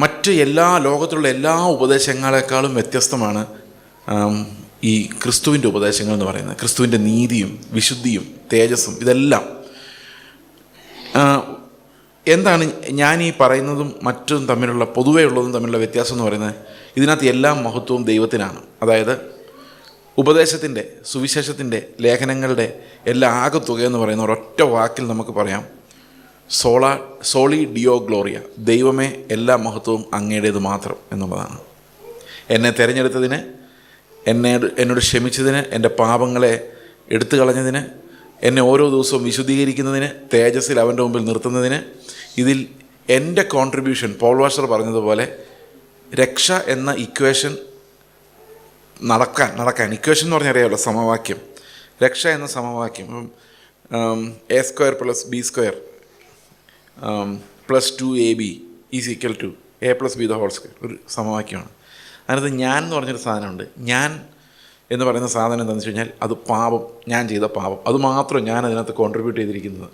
മറ്റ് എല്ലാ ലോകത്തിലുള്ള എല്ലാ ഉപദേശങ്ങളെക്കാളും വ്യത്യസ്തമാണ് ഈ ക്രിസ്തുവിന്റെ ഉപദേശങ്ങൾ എന്ന് പറയുന്നത്. ക്രിസ്തുവിന്റെ നീതിയും വിശുദ്ധിയും തേജസ്സും ഇതെല്ലാം. എന്താണ് ഞാൻ ഈ പറയുന്നതും മറ്റും തമ്മിലുള്ള പൊതുവേ ഉള്ളതും തമ്മിലുള്ള വ്യത്യാസം എന്ന് പറയുന്നത്? ഇതിനകത്ത് എല്ലാ മഹത്വവും ദൈവത്തിനാണ്. അതായത് ഉപദേശത്തിന്റെ സുവിശേഷത്തിന്റെ ലേഖനങ്ങളുടെ എല്ലാ ആകത്തുക എന്ന് പറയുന്ന ഒരൊറ്റ വാക്കിൽ നമുക്ക് പറയാം. സോള സോളി ഡിയോ ഗ്ലോറിയ. ദൈവമേ എല്ലാ മഹത്വവും അങ്ങയുടേത് മാത്രം എന്നുള്ളതാണ്. എന്നെ തിരഞ്ഞെടുത്തതിന് എന്നെ എന്നോട് ക്ഷമിച്ചതിന് എന്റെ പാപങ്ങളെ എടുത്തു കളഞ്ഞതിന് എന്നെ ഓരോ ദിവസവും വിശുദ്ധീകരിക്കുന്നതിന് തേജസ്സിൽ അവന്റെ മുമ്പിൽ നിർത്തുന്നതിന് ഇതിൽ എന്റെ കോൺട്രിബ്യൂഷൻ പോൾ വാഷർ പറഞ്ഞതുപോലെ രക്ഷ എന്ന ഇക്വേഷൻ നടക്കാൻ നടക്കാൻ. ഇക്വേഷൻ എന്ന് പറഞ്ഞാൽ അറിയാമല്ലോ സമവാക്യം. രക്ഷ എന്ന സമവാക്യം. A square plus B square plus two A B is equal to A plus B the whole square ഒരു സമവാക്യമാണ്. അതിനകത്ത് ഞാൻ എന്ന് പറഞ്ഞൊരു സാധനമുണ്ട്. ഞാൻ എന്ന് പറയുന്ന സാധനം എന്താണെന്ന് വെച്ച് കഴിഞ്ഞാൽ അത് പാപം ഞാൻ ചെയ്ത പാപം. അത് മാത്രം ഞാൻ അതിനകത്ത് കോൺട്രിബ്യൂട്ട് ചെയ്തിരിക്കുന്നത്.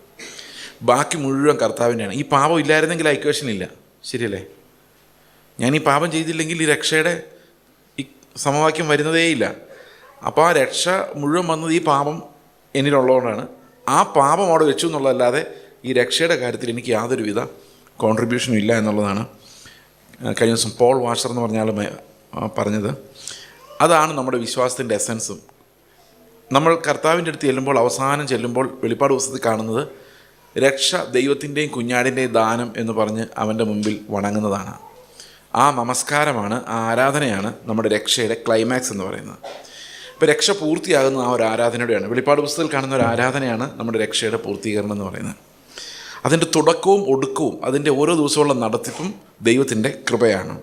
ബാക്കി മുഴുവൻ കർത്താവിന്റെയാണ്. ഈ പാപം ഇല്ലായിരുന്നെങ്കിൽ ആ ഇക്വേഷൻ ഇല്ല. ശരിയല്ലേ? ഞാൻ ഈ പാപം ചെയ്തില്ലെങ്കിൽ ഈ രക്ഷയുടെ ഈ സമവാക്യം വരുന്നതേയില്ല അപ്പോൾ ആ രക്ഷ മുഴുവൻ വന്നത് ഈ പാപം എന്നിലുള്ളതുകൊണ്ടാണ്. ആ പാപം അവിടെ വെച്ചു എന്നുള്ളതല്ലാതെ ഈ രക്ഷയുടെ കാര്യത്തിൽ എനിക്ക് യാതൊരുവിധ കോൺട്രിബ്യൂഷനും ഇല്ല എന്നുള്ളതാണ് കഴിഞ്ഞ ദിവസം പോൾ വാഷർ എന്ന് പറഞ്ഞാൽ മേ- പറഞ്ഞത്. അതാണ് നമ്മുടെ വിശ്വാസത്തിന്റെ എസൻസും നമ്മൾ കർത്താവിന്റെ അടുത്ത് ചെല്ലുമ്പോൾ അവസാനം ചെല്ലുമ്പോൾ വെളിപ്പാട് ദിവസത്തിൽ കാണുന്നത് രക്ഷ ദൈവത്തിന്റെയും കുഞ്ഞാടിന്റെയും ദാനം എന്ന് പറഞ്ഞ് അവന്റെ മുമ്പിൽ വണങ്ങുന്നതാണ്. ആ നമസ്കാരമാണ് ആ ആരാധനയാണ് നമ്മുടെ രക്ഷയുടെ ക്ലൈമാക്സ് എന്ന് പറയുന്നത്. ഇപ്പോൾ രക്ഷ പൂർത്തിയാകുന്ന ആ ഒരു ആരാധനയുടെയാണ്. വെളിപ്പാട് പുസ്തകത്തിൽ കാണുന്ന ഒരു ആരാധനയാണ് നമ്മുടെ രക്ഷയുടെ പൂർത്തീകരണം എന്ന് പറയുന്നത്. അതിന്റെ തുടക്കവും ഒടുക്കവും അതിന്റെ ഓരോ ദിവസമുള്ള നടത്തിപ്പും ദൈവത്തിന്റെ കൃപയാണ്.